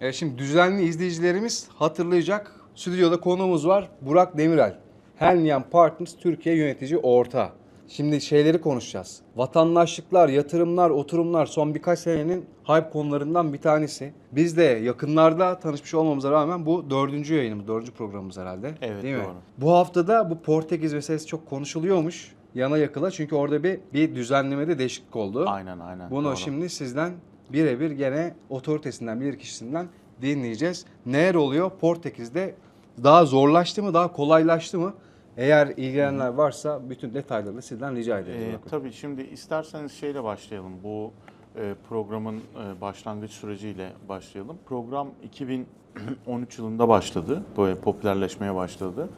E şimdi düzenli izleyicilerimiz hatırlayacak. Stüdyoda konuğumuz var. Burak Demirel. Helnian Partners Türkiye yönetici ortağı. Şimdi şeyleri konuşacağız. Vatandaşlıklar, yatırımlar, oturumlar son birkaç senenin hype konularından bir tanesi. Biz de yakınlarda tanışmış olmamıza rağmen bu dördüncü yayınımız, dördüncü programımız herhalde. Evet, Değil mi? doğru. Bu haftada bu Portekiz meselesi çok konuşuluyormuş. Yana yakıla çünkü orada bir bir düzenlemede değişiklik oldu. Aynen aynen. Bunu doğru. şimdi sizden birebir gene otoritesinden, bilir kişisinden dinleyeceğiz. Neler oluyor? Portekiz'de daha zorlaştı mı, daha kolaylaştı mı? Eğer ilgilenenler varsa bütün detaylarını sizden rica ederiz. Ee, tabii şimdi isterseniz şeyle başlayalım. Bu e, programın e, başlangıç süreciyle başlayalım. Program 2013 yılında başladı. Böyle popülerleşmeye başladı.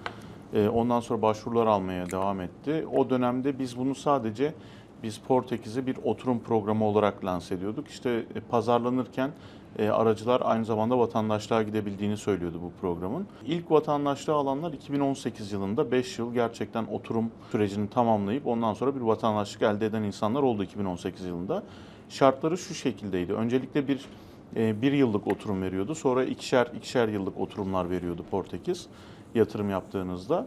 E, ondan sonra başvurular almaya devam etti. O dönemde biz bunu sadece biz Portekiz'e bir oturum programı olarak lanse ediyorduk. İşte e, pazarlanırken e, aracılar aynı zamanda vatandaşlığa gidebildiğini söylüyordu bu programın. İlk vatandaşlığı alanlar 2018 yılında 5 yıl gerçekten oturum sürecini tamamlayıp ondan sonra bir vatandaşlık elde eden insanlar oldu 2018 yılında. Şartları şu şekildeydi. Öncelikle bir e, bir yıllık oturum veriyordu. Sonra ikişer ikişer yıllık oturumlar veriyordu Portekiz yatırım yaptığınızda.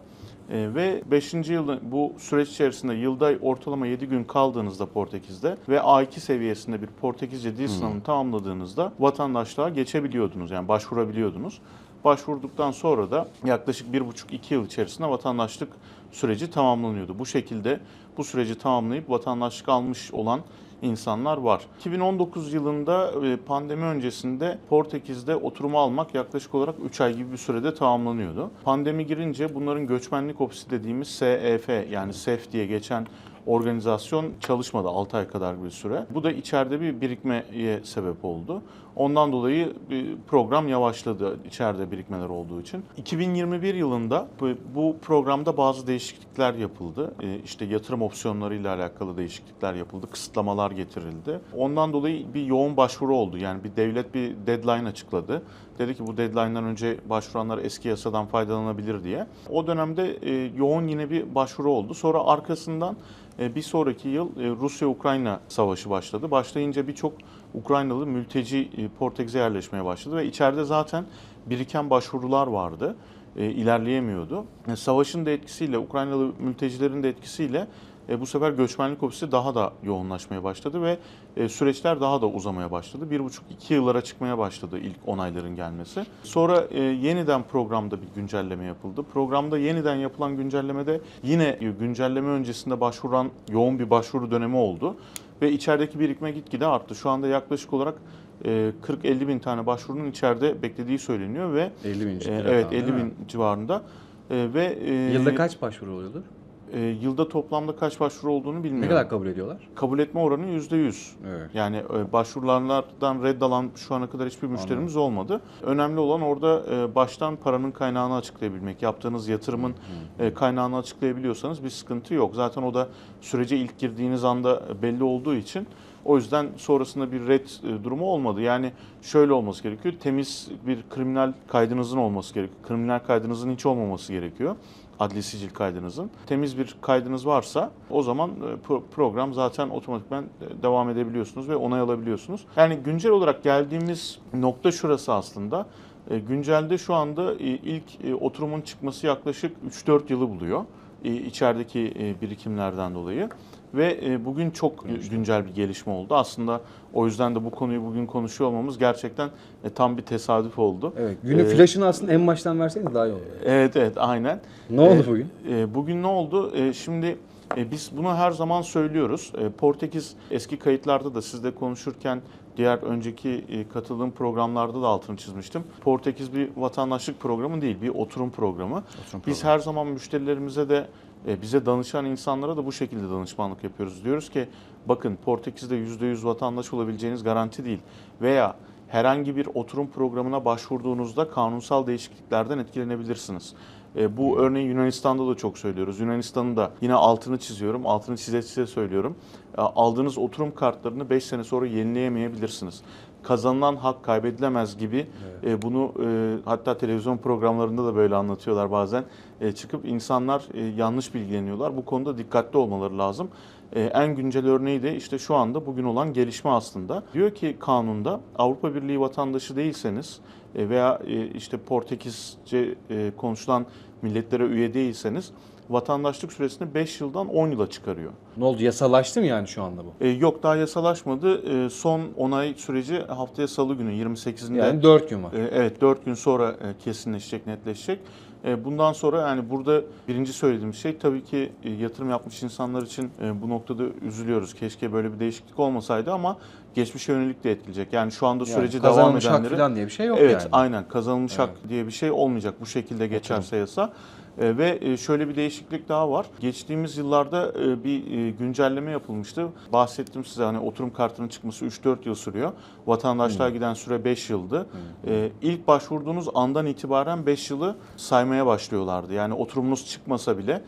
E, ve 5. yılda bu süreç içerisinde yılda ortalama 7 gün kaldığınızda Portekiz'de ve A2 seviyesinde bir Portekizce dil sınavını tamamladığınızda vatandaşlığa geçebiliyordunuz. Yani başvurabiliyordunuz. Başvurduktan sonra da yaklaşık 1,5-2 yıl içerisinde vatandaşlık süreci tamamlanıyordu. Bu şekilde bu süreci tamamlayıp vatandaşlık almış olan insanlar var. 2019 yılında e, pandemi öncesinde Portekiz'de oturumu almak yaklaşık olarak 3 ay gibi bir sürede tamamlanıyordu. Pandemi girince bunların göçmenlik ofisi dediğimiz SEF yani SEF diye geçen organizasyon çalışmadı 6 ay kadar bir süre. Bu da içeride bir birikmeye sebep oldu. Ondan dolayı program yavaşladı içeride birikmeler olduğu için. 2021 yılında bu, bu programda bazı değişiklikler yapıldı. Ee, İşte yatırım opsiyonlarıyla alakalı değişiklikler yapıldı, kısıtlamalar getirildi. Ondan dolayı bir yoğun başvuru oldu. Yani bir devlet bir deadline açıkladı. Dedi ki bu deadline'dan önce başvuranlar eski yasadan faydalanabilir diye. O dönemde e, yoğun yine bir başvuru oldu. Sonra arkasından e, bir sonraki yıl e, Rusya-Ukrayna savaşı başladı. Başlayınca birçok Ukraynalı mülteci Portekiz'e yerleşmeye başladı ve içeride zaten biriken başvurular vardı. İlerleyemiyordu. Savaşın da etkisiyle, Ukraynalı mültecilerin de etkisiyle e, bu sefer göçmenlik ofisi daha da yoğunlaşmaya başladı ve e, süreçler daha da uzamaya başladı. Bir buçuk iki yıllara çıkmaya başladı ilk onayların gelmesi. Sonra e, yeniden programda bir güncelleme yapıldı. Programda yeniden yapılan güncellemede yine e, güncelleme öncesinde başvuran yoğun bir başvuru dönemi oldu. Ve içerideki birikme gitgide arttı. Şu anda yaklaşık olarak e, 40-50 bin tane başvurunun içeride beklediği söyleniyor ve 50 bin e, evet rakam, 50 değil bin civarında E, ve e, Yılda kaç başvuru oluyordur? E, yılda toplamda kaç başvuru olduğunu bilmiyorum. Ne kadar kabul ediyorlar? Kabul etme oranı %100. Evet. Yani e, başvurulardan reddalan şu ana kadar hiçbir müşterimiz olmadı. Önemli olan orada e, baştan paranın kaynağını açıklayabilmek. Yaptığınız yatırımın e, kaynağını açıklayabiliyorsanız bir sıkıntı yok. Zaten o da sürece ilk girdiğiniz anda belli olduğu için o yüzden sonrasında bir red e, durumu olmadı. Yani şöyle olması gerekiyor. Temiz bir kriminal kaydınızın olması gerekiyor. Kriminal kaydınızın hiç olmaması gerekiyor. Adli sicil kaydınızın. Temiz bir kaydınız varsa o zaman e, pro- program zaten otomatikman e, devam edebiliyorsunuz ve onay alabiliyorsunuz. Yani güncel olarak geldiğimiz nokta şurası aslında. E, Güncelde şu anda ilk oturumun çıkması yaklaşık 3-4 yılı buluyor. E, içerideki e, birikimlerden dolayı. Ve e, bugün çok güncel bir gelişme oldu. Aslında o yüzden de bu konuyu bugün konuşuyor olmamız gerçekten tam bir tesadüf oldu. Evet. Günün Ee, flaşını aslında en baştan verseniz daha iyi olur. Evet evet aynen. Ne oldu Ee, bugün? e, bugün ne oldu? E, şimdi e, biz bunu her zaman söylüyoruz. E, Portekiz eski kayıtlarda da sizle konuşurken diğer önceki e, katıldığım programlarda da altını çizmiştim. Portekiz bir vatandaşlık programı değil, bir oturum programı. Biz her zaman müşterilerimize de e, bize danışan insanlara da bu şekilde danışmanlık yapıyoruz. Diyoruz ki bakın Portekiz'de %100 vatandaş olabileceğiniz garanti değil. Veya herhangi bir oturum programına başvurduğunuzda kanunsal değişikliklerden etkilenebilirsiniz. E, bu örneği Yunanistan'da da çok söylüyoruz. Yunanistan'ın da yine altını çiziyorum, altını çize çize söylüyorum. E, aldığınız oturum kartlarını 5 sene sonra yenileyemeyebilirsiniz. Kazanılan hak kaybedilemez gibi e, bunu e, hatta televizyon programlarında da böyle anlatıyorlar bazen. E, çıkıp insanlar e, yanlış bilgileniyorlar. Bu konuda dikkatli olmaları lazım. E, en güncel örneği de işte şu anda bugün olan gelişme aslında. Diyor ki kanunda Avrupa Birliği vatandaşı değilseniz e, veya e, işte Portekizce e, konuşulan milletlere üye değilseniz vatandaşlık süresini 5 yıldan 10 yıla çıkarıyor. Ne oldu yasalaştı mı yani şu anda bu? E, yok daha yasalaşmadı. E, son onay süreci haftaya salı günü 28'inde. Yani 4 gün var. E, Evet 4 gün sonra e, kesinleşecek, netleşecek. E, Bundan sonra yani burada birinci söylediğim şey tabii ki e, yatırım yapmış insanlar için e, bu noktada üzülüyoruz. Keşke böyle bir değişiklik olmasaydı ama geçmişe yönelik de etkileyecek. Yani şu anda Yani süreci devam kazanılmış hak edenleri... falan diye bir şey yok evet yani. aynen kazanılmış Evet. hak diye bir şey olmayacak bu şekilde geçerse yasa. E, ve e, şöyle bir değişiklik daha var. Geçtiğimiz yıllarda e, bir e, güncelleme yapılmıştı. Bahsettim size hani oturum kartının çıkması 3-4 yıl sürüyor. Vatandaşlığa giden süre 5 yıldı. E, ilk başvurduğunuz andan itibaren 5 yılı saymaya başlıyorlardı. Yani oturumunuz çıkmasa bile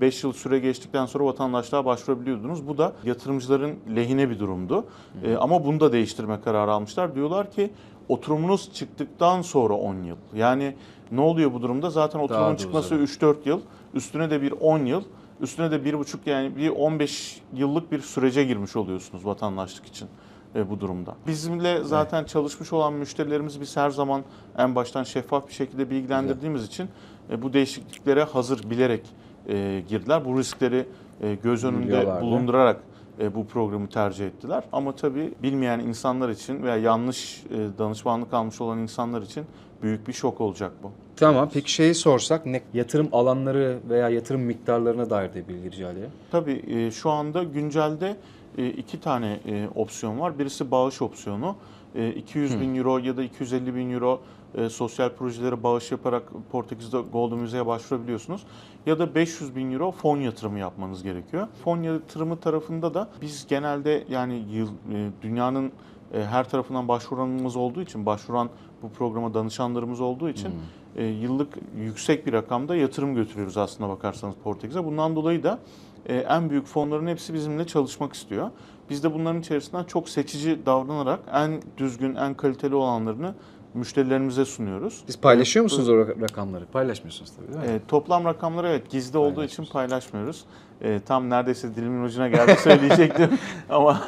5 yıl süre geçtikten sonra vatandaşlığa başvurabiliyordunuz. Bu da yatırımcıların lehine bir durumdu. E, ama bunu da değiştirme kararı almışlar. Diyorlar ki oturumunuz çıktıktan sonra 10 yıl. Yani ne oluyor bu durumda? Zaten oturumun da çıkması uzadı. 3-4 yıl. Üstüne de bir 10 yıl. Üstüne de 1,5 yani bir 15 yıllık bir sürece girmiş oluyorsunuz vatandaşlık için e, bu durumda. Bizimle zaten çalışmış olan müşterilerimizi biz her zaman en baştan şeffaf bir şekilde bilgilendirdiğimiz için e, bu değişikliklere hazır bilerek e, girdiler. Bu riskleri e, göz önünde bulundurarak e, bu programı tercih ettiler. Ama tabii bilmeyen insanlar için veya yanlış e, danışmanlık almış olan insanlar için büyük bir şok olacak bu. Tamam peki şeyi sorsak ne yatırım alanları veya yatırım miktarlarına dair de bilgi rica edeyim. Tabii e, şu anda güncelde e, iki tane e, opsiyon var. Birisi bağış opsiyonu. E, 200 bin euro ya da 250 bin euro e, sosyal projelere bağış yaparak Portekiz'de Golden Müze'ye başvurabiliyorsunuz. Ya da 500 bin euro fon yatırımı yapmanız gerekiyor. Fon yatırımı tarafında da biz genelde yani yıl, e, dünyanın e, her tarafından başvuranımız olduğu için, başvuran bu programa danışanlarımız olduğu için e, yıllık yüksek bir rakamda yatırım götürüyoruz aslında bakarsanız Portekiz'e. Bundan dolayı da e, en büyük fonların hepsi bizimle çalışmak istiyor. Biz de bunların içerisinden çok seçici davranarak en düzgün, en kaliteli olanlarını müşterilerimize sunuyoruz. Siz paylaşıyor musunuz o rak- rakamları? Paylaşmıyorsunuz tabii değil mi? E, toplam rakamları evet gizli olduğu için paylaşmıyoruz. E, tam neredeyse dilimin ucuna geldi söyleyecektim ama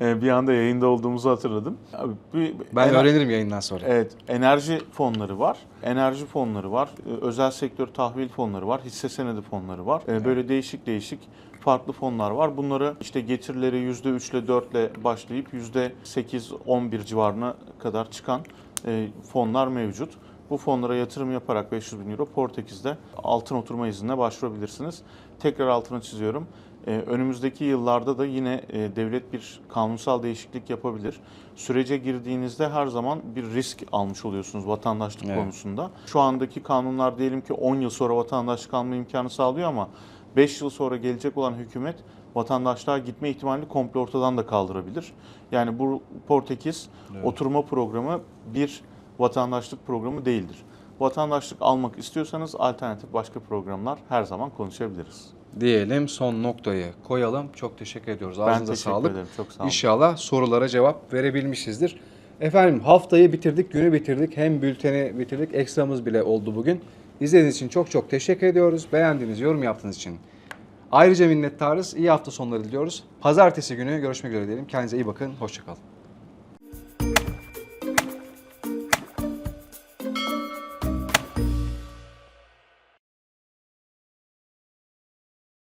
e, bir anda yayında olduğumuzu hatırladım. Abi, bir- ben en- öğrenirim yayından sonra. Evet, enerji fonları var. Enerji fonları var. e, Özel sektör tahvil fonları var. Hisse senedi fonları var. E, Böyle değişik değişik farklı fonlar var. Bunları işte getirileri %3 ile 4 ile başlayıp %8-11 civarına kadar çıkan e, fonlar mevcut. Bu fonlara yatırım yaparak 500 bin euro Portekiz'de altın oturma iznine başvurabilirsiniz. Tekrar altını çiziyorum. Ee, önümüzdeki yıllarda da yine e, devlet bir kanunsal değişiklik yapabilir. Sürece girdiğinizde her zaman bir risk almış oluyorsunuz vatandaşlık Evet. konusunda. Şu andaki kanunlar diyelim ki 10 yıl sonra vatandaşlık alma imkanı sağlıyor ama 5 yıl sonra gelecek olan hükümet vatandaşlığa gitme ihtimalini komple ortadan da kaldırabilir. Yani bu Portekiz Evet. oturma programı bir vatandaşlık programı değildir. Vatandaşlık almak istiyorsanız alternatif başka programlar her zaman konuşabiliriz. Diyelim son noktayı koyalım. Çok teşekkür ediyoruz. ben Ağzınıza teşekkür sağlık. ederim. Çok sağ olun. İnşallah sorulara cevap verebilmişizdir. Efendim haftayı bitirdik, günü bitirdik. Hem bülteni bitirdik, ekstramız bile oldu bugün. İzlediğiniz için çok çok teşekkür ediyoruz. Beğendiğiniz, yorum yaptığınız için ayrıca minnettarız. İyi hafta sonları diliyoruz. Pazartesi günü görüşmek üzere diyelim. Kendinize iyi bakın. Hoşçakalın.